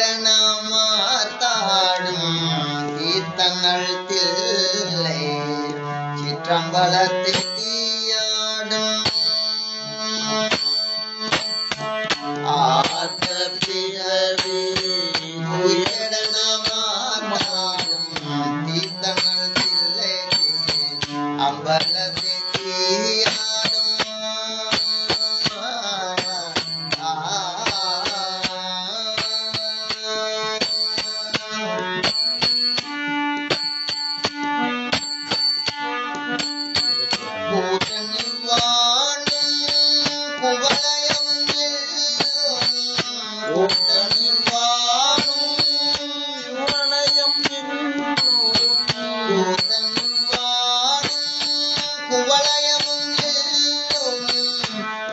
நடனமாத்தாடும் கீர்த்தங்கள் தில்லை சிற்றம்பலத்தில் தீயாடும்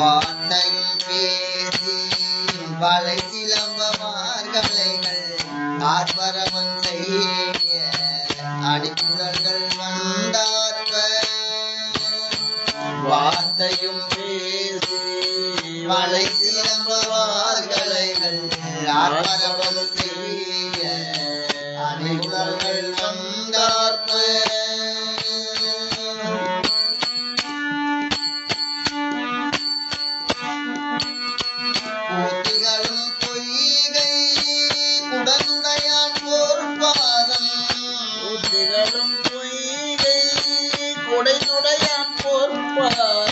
வார்த்தையும் பேசி வலை சிலம்ப மார்கலைகள் ஆர்பரமன் செய்ய அடிக்குழல்கள் வந்தார்ப வார்த்தையும் பேசி வலை சிலம்ப மார்கலைகள் ஆர்பரமன் was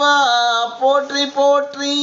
சிவா போற்றி போற்றி